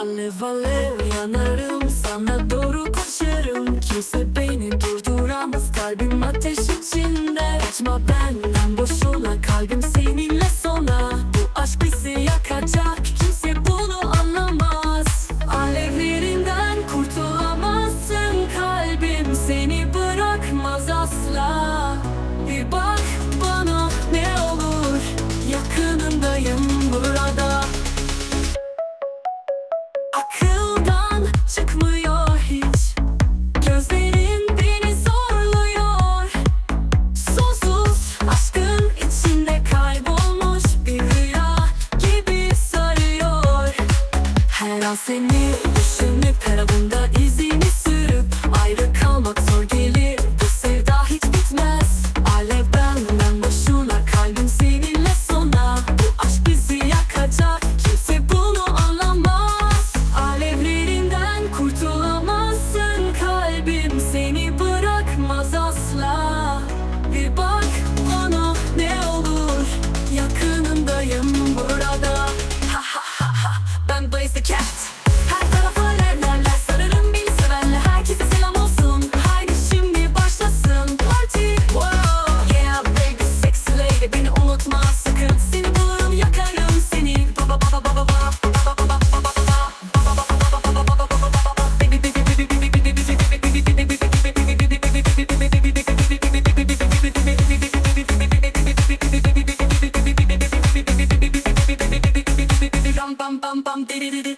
Anne valev yanarım sana doğru koşarım. Kimse beni durduramaz kalbim ateş içinde. Kaçma benden boşuna kalbim seninle sona. Bu aşk bizi yakacak kimse bunu anlamaz. Alevlerinden kurtulamazsın kalbim seni bırakmaz asla. the cats. did it.